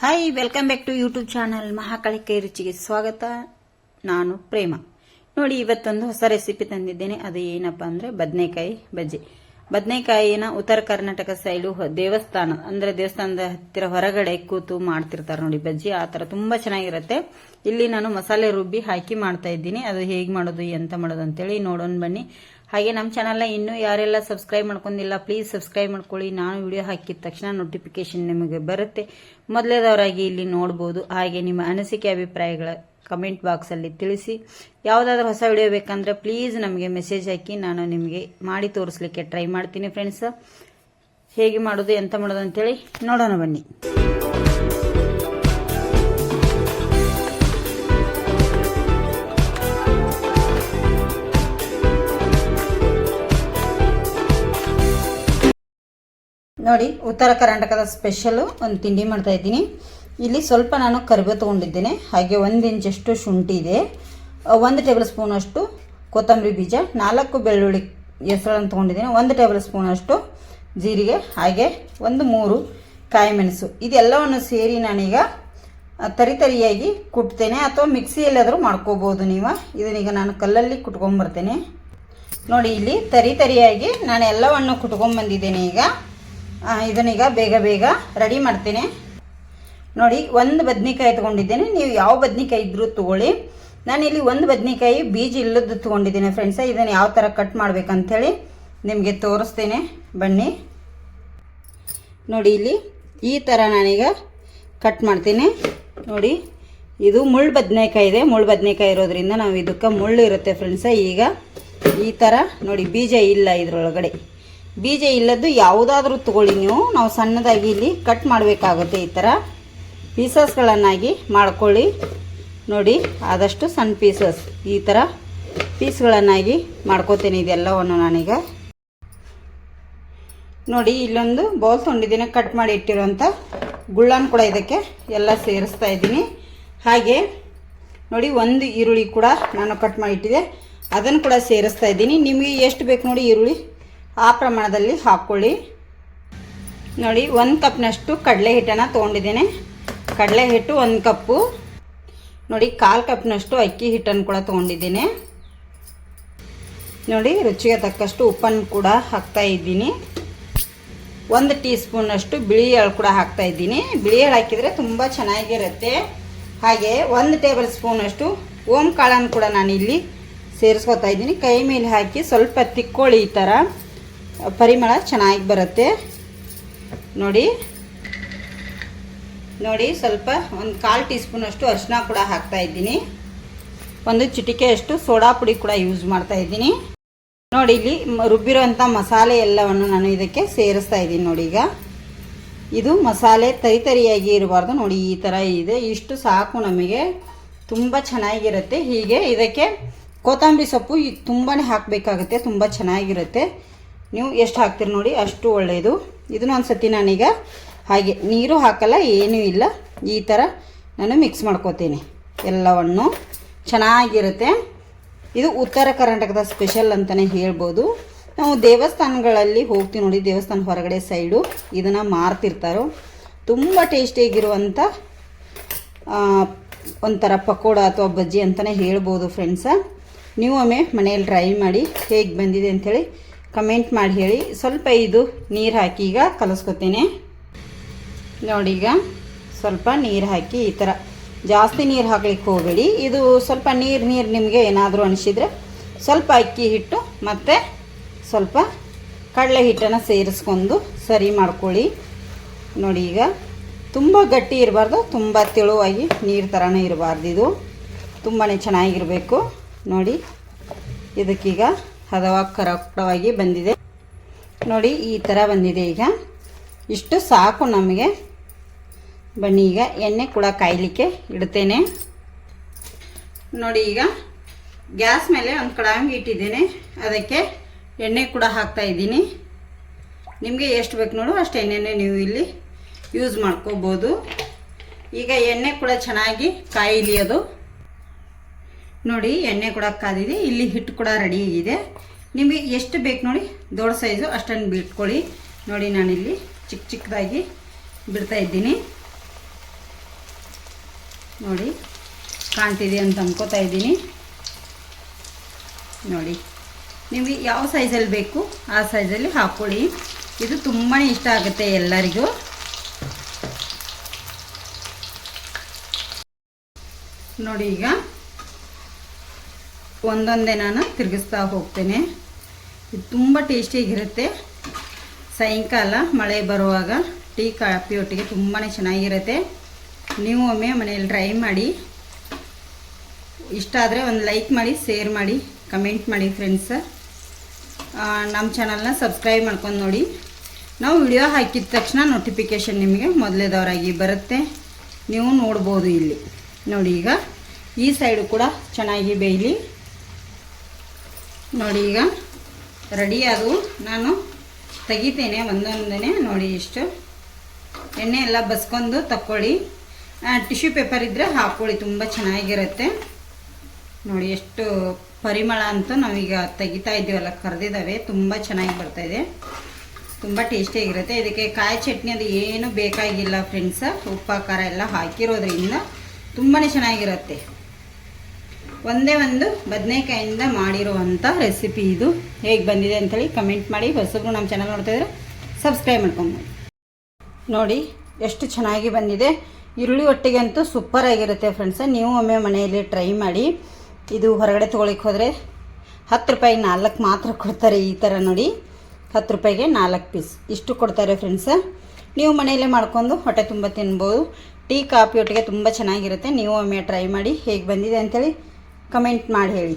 Hi welcome back to YouTube channel Mahakali ಕೈ ರುಚಿಗೆ ಸ್ವಾಗತ. ನಾನು ಪ್ರೇಮ. ನೋಡಿ, ಇವತ್ತೊಂದು ಹೊಸ ರೆಸಿಪಿ ತಂದಿದ್ದೇನೆ. ಅದು ಏನಪ್ಪ ಅಂದ್ರೆ ಬದನೆಕಾಯಿ ಬಜ್ಜಿ. ಬದನೆಕಾಯಿನ ಉತ್ತರ ಕರ್ನಾಟಕ ಸೈಡು ದೇವಸ್ಥಾನ, ಅಂದ್ರೆ ದೇವಸ್ಥಾನದ ಹತ್ತಿರ ಹೊರಗಡೆ ಕೂತು ಮಾಡ್ತಿರ್ತಾರೆ ನೋಡಿ ಬಜ್ಜಿ. ಆ ತರ ತುಂಬಾ ಚೆನ್ನಾಗಿರುತ್ತೆ. ಇಲ್ಲಿ ನಾನು ಮಸಾಲೆ ರುಬ್ಬಿ ಹಾಕಿ ಮಾಡ್ತಾ ಇದ್ದೀನಿ. ಅದು ಹೇಗೆ ಮಾಡೋದು, ಎಂತ ಮಾಡೋದು ಅಂತೇಳಿ ನೋಡೋಣ ಬನ್ನಿ. ಹಾಗೆ ನಮ್ಮ ಚಾನಲ್ನ ಇನ್ನೂ ಯಾರೆಲ್ಲ ಸಬ್ಸ್ಕ್ರೈಬ್ ಮಾಡ್ಕೊಂಡಿಲ್ಲ ಪ್ಲೀಸ್ ಸಬ್ಸ್ಕ್ರೈಬ್ ಮಾಡ್ಕೊಳ್ಳಿ. ನಾನು ವಿಡಿಯೋ ಹಾಕಿದ ತಕ್ಷಣ ನೋಟಿಫಿಕೇಶನ್ ನಿಮಗೆ ಬರುತ್ತೆ. ಮೊದಲೇದವರಾಗಿ ಇಲ್ಲಿ ನೋಡ್ಬೋದು. ಹಾಗೆ ನಿಮ್ಮ ಅನಿಸಿಕೆ, ಅಭಿಪ್ರಾಯಗಳ ಕಮೆಂಟ್ ಬಾಕ್ಸಲ್ಲಿ ತಿಳಿಸಿ. ಯಾವುದಾದ್ರೂ ಹೊಸ ವಿಡಿಯೋ ಬೇಕಂದ್ರೆ ಪ್ಲೀಸ್ ನಮಗೆ ಮೆಸೇಜ್ ಹಾಕಿ. ನಾನು ನಿಮಗೆ ಮಾಡಿ ತೋರಿಸ್ಲಿಕ್ಕೆ ಟ್ರೈ ಮಾಡ್ತೀನಿ ಫ್ರೆಂಡ್ಸ್ ಹೇಗೆ ಮಾಡೋದು, ಎಂತ ಮಾಡೋದು ಅಂತೇಳಿ ನೋಡೋಣ ಬನ್ನಿ. ನೋಡಿ, ಉತ್ತರ ಕರ್ನಾಟಕದ ಸ್ಪೆಷಲು ಒಂದು ತಿಂಡಿ ಮಾಡ್ತಾ ಇದ್ದೀನಿ. ಇಲ್ಲಿ ಸ್ವಲ್ಪ ನಾನು ಕರಿಬೇವು ತೊಗೊಂಡಿದ್ದೇನೆ. ಹಾಗೆ ಒಂದು ಇಂಚಷ್ಟು ಶುಂಠಿ ಇದೆ. ಒಂದು ಟೇಬಲ್ ಸ್ಪೂನಷ್ಟು ಕೊತ್ತಂಬರಿ ಬೀಜ, ನಾಲ್ಕು ಬೆಳ್ಳುಳ್ಳಿ ಹೆಸರನ್ನು ತೊಗೊಂಡಿದ್ದೀನಿ. ಒಂದು ಟೇಬಲ್ ಸ್ಪೂನಷ್ಟು ಜೀರಿಗೆ, ಹಾಗೆ ಒಂದು ಮೂರು ಕಾಯಿ ಮೆಣಸು. ಇದೆಲ್ಲವನ್ನು ಸೇರಿ ನಾನೀಗ ತರಿ ತರಿತರಿಯಾಗಿ ಕುಟ್ತೇನೆ. ಅಥವಾ ಮಿಕ್ಸಿಯಲ್ಲಾದರೂ ಮಾಡ್ಕೋಬೋದು ನೀವು. ಇದನ್ನೀಗ ನಾನು ಕಲ್ಲಲ್ಲಿ ಕುಟ್ಕೊಂಬರ್ತೇನೆ ನೋಡಿ, ಇಲ್ಲಿ ತರಿ ತರಿಯಾಗಿ ನಾನು ಎಲ್ಲವನ್ನು ಕುಟ್ಕೊಂಬಂದಿದ್ದೇನೆ ಈಗ. ಇದನ್ನೀಗ ಬೇಗ ಬೇಗ ರೆಡಿ ಮಾಡ್ತೇನೆ. ನೋಡಿ, ಒಂದು ಬದ್ನಿಕಾಯಿ ತೊಗೊಂಡಿದ್ದೇನೆ. ನೀವು ಯಾವ ಬದ್ನಿಕಾಯಿ ಇದ್ರೂ ತೊಗೊಳ್ಳಿ. ನಾನಿಲ್ಲಿ ಒಂದು ಬದ್ನಿಕಾಯಿ ಬೀಜ ಇಲ್ಲದ್ದು ತೊಗೊಂಡಿದ್ದೀನಿ ಫ್ರೆಂಡ್ಸ ಇದನ್ನು ಯಾವ ಥರ ಕಟ್ ಮಾಡ್ಬೇಕಂಥೇಳಿ ನಿಮಗೆ ತೋರಿಸ್ತೇನೆ. ಬನ್ನಿ. ನೋಡಿ, ಇಲ್ಲಿ ಈ ಥರ ನಾನೀಗ ಕಟ್ ಮಾಡ್ತೀನಿ. ನೋಡಿ, ಇದು ಮುಳ್ಳು ಬದನೆಕಾಯಿ ಇದೆ. ಮುಳ್ಳು ಬದನೆಕಾಯಿ ಇರೋದ್ರಿಂದ ನಾವು ಇದಕ್ಕೆ ಮುಳ್ಳು ಇರುತ್ತೆ ಫ್ರೆಂಡ್ಸ ಈಗ ಈ ಥರ ನೋಡಿ, ಬೀಜ ಇಲ್ಲ ಇದರೊಳಗಡೆ. ಬೀಜ ಇಲ್ಲದ್ದು ಯಾವುದಾದ್ರೂ ತಗೊಳ್ಳಿ ನೀವು. ನಾವು ಸಣ್ಣದಾಗಿ ಇಲ್ಲಿ ಕಟ್ ಮಾಡಬೇಕಾಗುತ್ತೆ ಈ ಥರ ಪೀಸಸ್ಗಳನ್ನಾಗಿ ಮಾಡ್ಕೊಳ್ಳಿ. ನೋಡಿ, ಆದಷ್ಟು ಸಣ್ಣ ಪೀಸಸ್ ಈ ಥರ ಪೀಸ್ಗಳನ್ನಾಗಿ ಮಾಡ್ಕೋತೇನೆ ಇದೆಲ್ಲವನ್ನು ನಾನೀಗ. ನೋಡಿ, ಇಲ್ಲೊಂದು ಬೌಲ್ ತೊಂಡಿದ್ದೀನಿ ಕಟ್ ಮಾಡಿ ಇಟ್ಟಿರುವಂಥ ಗುಳ್ಳನ್ ಕೂಡ ಇದಕ್ಕೆ ಎಲ್ಲ ಸೇರಿಸ್ತಾ ಇದ್ದೀನಿ. ಹಾಗೆ, ನೋಡಿ, ಒಂದು ಈರುಳ್ಳಿ ಕೂಡ ನಾನು ಕಟ್ ಮಾಡಿ ಇಟ್ಟಿದೆ ಅದನ್ನು ಕೂಡ ಸೇರಿಸ್ತಾ ಇದ್ದೀನಿ. ನಿಮಗೆ ಎಷ್ಟು ಬೇಕು ನೋಡಿ ಈರುಳ್ಳಿ. ಆ ಪ್ರಮಾಣದಲ್ಲಿ ಹಾಕ್ಕೊಳ್ಳಿ ನೋಡಿ, ಒಂದು ಕಪ್ನಷ್ಟು ಕಡಲೆ ಹಿಟ್ಟನ್ನು ತೊಗೊಂಡಿದ್ದೇನೆ. ಕಡಲೆ ಹಿಟ್ಟು ಒಂದು ಕಪ್ಪು. ನೋಡಿ, ಕಾಲು ಕಪ್ನಷ್ಟು ಅಕ್ಕಿ ಹಿಟ್ಟನ್ನು ಕೂಡ ತೊಗೊಂಡಿದ್ದೀನಿ. ನೋಡಿ, ರುಚಿಗೆ ತಕ್ಕಷ್ಟು ಉಪ್ಪನ್ನು ಕೂಡ ಹಾಕ್ತಾ ಇದ್ದೀನಿ. ಒಂದು ಟೀ ಸ್ಪೂನಷ್ಟು ಬಿಳಿ ಎಳ್ಳು ಕೂಡ ಹಾಕ್ತಾ ಇದ್ದೀನಿ. ಬಿಳಿ ಎಳ್ಳು ಹಾಕಿದರೆ ತುಂಬ ಚೆನ್ನಾಗಿರುತ್ತೆ. ಹಾಗೆ ಒಂದು ಟೇಬಲ್ ಸ್ಪೂನಷ್ಟು ಓಂ ಕಾಳನ್ನು ಕೂಡ ನಾನು ಇಲ್ಲಿ ಸೇರಿಸ್ಕೊತಾ ಇದ್ದೀನಿ. ಕೈ ಮೇಲೆ ಹಾಕಿ ಸ್ವಲ್ಪ ತಿಕ್ಕೊಳ್ಳಿ ಈ ಥರ. ಪರಿಮಳ ಚೆನ್ನಾಗಿ ಬರುತ್ತೆ. ನೋಡಿ. ನೋಡಿ, ಸ್ವಲ್ಪ ಒಂದು ಕಾಲು ಟೀ ಸ್ಪೂನಷ್ಟು ಅರಿಶಿನ ಕೂಡ ಹಾಕ್ತಾ ಇದ್ದೀನಿ. ಒಂದು ಚಿಟಿಕೆಯಷ್ಟು ಸೋಡಾ ಪುಡಿ ಕೂಡ ಯೂಸ್ ಮಾಡ್ತಾ ಇದ್ದೀನಿ. ನೋಡಿ, ಇಲ್ಲಿ ರುಬ್ಬಿರೋಂಥ ಮಸಾಲೆ ಎಲ್ಲವನ್ನು ನಾನು ಇದಕ್ಕೆ ಸೇರಿಸ್ತಾ ಇದ್ದೀನಿ ನೋಡಿ ಈಗ. ಇದು ಮಸಾಲೆ ತರಿ ತರಿಯಾಗಿ ಇರಬಾರ್ದು. ನೋಡಿ, ಈ ಥರ ಇದೆ. ಇಷ್ಟು ಸಾಕು ನಮಗೆ. ತುಂಬ ಚೆನ್ನಾಗಿರುತ್ತೆ. ಹೀಗೆ ಇದಕ್ಕೆ ಕೊತ್ತಂಬರಿ ಸೊಪ್ಪು ತುಂಬಾ ಹಾಕಬೇಕಾಗುತ್ತೆ. ತುಂಬ ಚೆನ್ನಾಗಿರುತ್ತೆ. ನೀವು ಎಷ್ಟು ಹಾಕ್ತೀರಿ ನೋಡಿ, ಅಷ್ಟು ಒಳ್ಳೆಯದು ಇದನ್ನು ಒಂದು ಸತಿ ನಾನೀಗ ಹಾಗೆ, ನೀರು ಹಾಕಲ್ಲ, ಏನೂ ಇಲ್ಲ. ಈ ಥರ ನಾನು ಮಿಕ್ಸ್ ಮಾಡ್ಕೋತೀನಿ. ಎಲ್ಲವನ್ನು ಚೆನ್ನಾಗಿರುತ್ತೆ. ಇದು ಉತ್ತರ ಕರ್ನಾಟಕದ ಸ್ಪೆಷಲ್ ಅಂತಲೇ ಹೇಳ್ಬೋದು. ನಾವು ದೇವಸ್ಥಾನಗಳಲ್ಲಿ ಹೋಗ್ತೀವಿ ನೋಡಿ, ದೇವಸ್ಥಾನ ಹೊರಗಡೆ ಸೈಡು ಇದನ್ನು ಮಾರ್ತಿರ್ತಾರೋ. ತುಂಬ ಟೇಸ್ಟಿಯಾಗಿರುವಂಥ ಒಂಥರ ಪಕೋಡ ಅಥವಾ ಬಜ್ಜಿ ಅಂತಲೇ ಹೇಳ್ಬೋದು ಫ್ರೆಂಡ್ಸ ನೀವು ಒಮ್ಮೆ ಮನೆಯಲ್ಲಿ ಟ್ರೈ ಮಾಡಿ ಹೇಗೆ ಬಂದಿದೆ ಅಂಥೇಳಿ ಕಮೆಂಟ್ ಮಾಡಿ ಹೇಳಿ. ಸ್ವಲ್ಪ ಇದು ನೀರು ಹಾಕಿ ಈಗ ಕಲಿಸ್ಕೊತೀನಿ. ನೋಡಿ ಈಗ ಸ್ವಲ್ಪ ನೀರು ಹಾಕಿ ಈ ಥರ ಜಾಸ್ತಿ ನೀರು ಹಾಕ್ಲಿಕ್ಕೆ ಹೋಗಬೇಡಿ. ಇದು ಸ್ವಲ್ಪ ನೀರು ನೀರು ನಿಮಗೆ ಏನಾದರೂ ಅನಿಸಿದರೆ ಸ್ವಲ್ಪ ಅಕ್ಕಿ ಹಿಟ್ಟು ಮತ್ತು ಸ್ವಲ್ಪ ಕಡಲೆ ಹಿಟ್ಟನ್ನು ಸೇರಿಸ್ಕೊಂಡು ಸರಿ ಮಾಡ್ಕೊಳ್ಳಿ. ನೋಡಿ ಈಗ ತುಂಬ ಗಟ್ಟಿ ಇರಬಾರ್ದು. ತುಂಬ ತೆಳುವಾಗಿ ನೀರು ಥರನೇ ಇರಬಾರ್ದು ಇದು. ತುಂಬಾ ಚೆನ್ನಾಗಿರಬೇಕು. ನೋಡಿ ಇದಕ್ಕೀಗ ಹದವಾಗಿ ಕರೆಕ್ಟವಾಗಿ ಬಂದಿದೆ. ನೋಡಿ, ಈ ಥರ ಬಂದಿದೆ ಈಗ. ಇಷ್ಟು ಸಾಕು ನಮಗೆ. ಬನ್ನಿ, ಈಗ ಎಣ್ಣೆ ಕೂಡ ಕಾಯಲಿಕ್ಕೆ ಇಡ್ತೇನೆ. ನೋಡಿ, ಈಗ ಗ್ಯಾಸ್ ಮೇಲೆ ಒಂದು ಕಡಾಯಿ ಇಟ್ಟಿದ್ದೇನೆ. ಅದಕ್ಕೆ ಎಣ್ಣೆ ಕೂಡ ಹಾಕ್ತಾ ಇದ್ದೀನಿ. ನಿಮಗೆ ಎಷ್ಟು ಬೇಕು ನೋಡು, ಅಷ್ಟು ಎಣ್ಣೆನೇ ನೀವು ಇಲ್ಲಿ ಯೂಸ್ ಮಾಡ್ಕೋಬೋದು. ಈಗ ಎಣ್ಣೆ ಕೂಡ ಚೆನ್ನಾಗಿ ಕಾಯಿಲಿ ಅದು ನೋಡಿ, ಎಣ್ಣೆ ಕೂಡ ಕಾದಿದೆ. ಇಲ್ಲಿ ಹಿಟ್ಟು ಕೂಡ ರೆಡಿ ಆಗಿದೆ. ನಿಮಗೆ ಎಷ್ಟು ಬೇಕು ನೋಡಿ, ದೊಡ್ಡ ಸೈಜು ಅಷ್ಟನ್ನು ಬಿಟ್ಕೊಳ್ಳಿ. ನೋಡಿ, ನಾನಿಲ್ಲಿ ಚಿಕ್ಕ ಚಿಕ್ಕದಾಗಿ ಬಿಡ್ತಾ ಇದ್ದೀನಿ. ನೋಡಿ, ಕಾಣ್ತಿದೆ ಅಂತ ಅಂದ್ಕೋತಾ ಇದ್ದೀನಿ. ನೋಡಿ, ನಿಮಗೆ ಯಾವ ಸೈಜಲ್ಲಿ ಬೇಕು, ಆ ಸೈಜಲ್ಲಿ ಹಾಕ್ಕೊಳ್ಳಿ. ಇದು ತುಂಬಾ ಇಷ್ಟ ಆಗುತ್ತೆ ಎಲ್ಲರಿಗೂ. ನೋಡಿ ಈಗ ಒಂದೊಂದೇ ನಾನು ತಿರುಗಿಸ್ತಾ ಹೋಗ್ತೇನೆ. ಇದು ತುಂಬ ಟೇಸ್ಟಿಯಾಗಿರುತ್ತೆ. ಸಾಯಂಕಾಲ ಮಳೆ ಬರುವಾಗ ಟೀ ಕಾಫಿ ಒಟ್ಟಿಗೆ ತುಂಬಾ ಚೆನ್ನಾಗಿರುತ್ತೆ. ನೀವು ಒಮ್ಮೆ ಮನೆಯಲ್ಲಿ ಟ್ರೈ ಮಾಡಿ. ಇಷ್ಟ ಆದರೆ ಒಂದು ಲೈಕ್ ಮಾಡಿ, ಶೇರ್ ಮಾಡಿ, ಕಮೆಂಟ್ ಮಾಡಿ ಫ್ರೆಂಡ್ಸ್. ನಮ್ಮ ಚಾನಲ್ನ ಸಬ್ಸ್ಕ್ರೈಬ್ ಮಾಡ್ಕೊಂಡು ನೋಡಿ. ನಾವು ವಿಡಿಯೋ ಹಾಕಿದ ತಕ್ಷಣ ನೋಟಿಫಿಕೇಷನ್ ನಿಮಗೆ ಮೊದಲೇದವರಾಗಿ ಬರುತ್ತೆ. ನೀವು ನೋಡ್ಬೋದು ಇಲ್ಲಿ. ನೋಡಿ ಈಗ ಈ ಸೈಡು ಕೂಡ ಚೆನ್ನಾಗಿ ಬೇಯಲಿ. ನೋಡಿ ಈಗ ರೆಡಿ ಅದು. ನಾನು ತೆಗಿತೇನೆ ಒಂದೊಂದನೇ ನೋಡಿ ಇಷ್ಟು. ಎಣ್ಣೆ ಎಲ್ಲ ಬಸ್ಕೊಂಡು ತಕ್ಕೊಳ್ಳಿ. ಟಿಶ್ಯೂ ಪೇಪರ್ ಇದ್ದರೆ ಹಾಕ್ಕೊಳ್ಳಿ ತುಂಬ ಚೆನ್ನಾಗಿರುತ್ತೆ. ನೋಡಿ ಎಷ್ಟು ಪರಿಮಳ ಅಂತೂ ನಾವೀಗ ತೆಗಿತಾ ಇದ್ದೀವಲ್ಲ, ಕರೆದಿದ್ದಾವೆ. ತುಂಬ ಚೆನ್ನಾಗಿ ಬರ್ತಾ ಇದೆ. ತುಂಬ ಟೇಸ್ಟಿಯಾಗಿರುತ್ತೆ ಇದಕ್ಕೆ ಕಾಯಿ ಚಟ್ನಿ ಅದು ಏನು ಬೇಕಾಗಿಲ್ಲ ಫ್ರೆಂಡ್ಸ ಉಪ್ಪು ಖಾರ ಎಲ್ಲ ಹಾಕಿರೋದ್ರಿಂದ ತುಂಬಾ ಚೆನ್ನಾಗಿರುತ್ತೆ. ಒಂದೇ ಒಂದು ಬದನೆಕಾಯಿಂದ ಮಾಡಿರುವಂಥ ರೆಸಿಪಿ ಇದು. ಹೇಗೆ ಬಂದಿದೆ ಅಂಥೇಳಿ ಕಮೆಂಟ್ ಮಾಡಿ. ಹೊಸಬ್ರು ನಮ್ಮ ಚಾನಲ್ ನೋಡ್ತಾಯಿದ್ರೆ ಸಬ್ಸ್ಕ್ರೈಬ್ ಮಾಡ್ಕೊಂಡು ನೋಡಿ, ಎಷ್ಟು ಚೆನ್ನಾಗಿ ಬಂದಿದೆ. ಈರುಳ್ಳಿ ಒಟ್ಟಿಗೆ ಅಂತೂ ಸೂಪರ್ ಆಗಿರುತ್ತೆ ಫ್ರೆಂಡ್ಸ ನೀವು ಒಮ್ಮೆ ಮನೆಯಲ್ಲಿ ಟ್ರೈ ಮಾಡಿ. ಇದು ಹೊರಗಡೆ ತೊಗೊಳಕ್ಕೆ ಹೋದರೆ ಹತ್ತು ರೂಪಾಯಿ ನಾಲ್ಕು ಮಾತ್ರ ಕೊಡ್ತಾರೆ ಈ ಥರ ನೋಡಿ. ಹತ್ತು ರೂಪಾಯಿಗೆ ನಾಲ್ಕು ಪೀಸ್ ಇಷ್ಟು ಕೊಡ್ತಾರೆ ಫ್ರೆಂಡ್ಸ ನೀವು ಮನೆಯಲ್ಲೇ ಮಾಡ್ಕೊಂಡು ಹೊಟ್ಟೆ ತುಂಬ ತಿನ್ಬೋದು. ಟೀ, ಕಾಫಿ ಒಟ್ಟಿಗೆ ತುಂಬ ಚೆನ್ನಾಗಿರುತ್ತೆ. ನೀವು ಒಮ್ಮೆ ಟ್ರೈ ಮಾಡಿ ಹೇಗೆ ಬಂದಿದೆ ಅಂತೇಳಿ ಕಮೆಂಟ್ ಮಾಡಿ ಹೇಳಿ.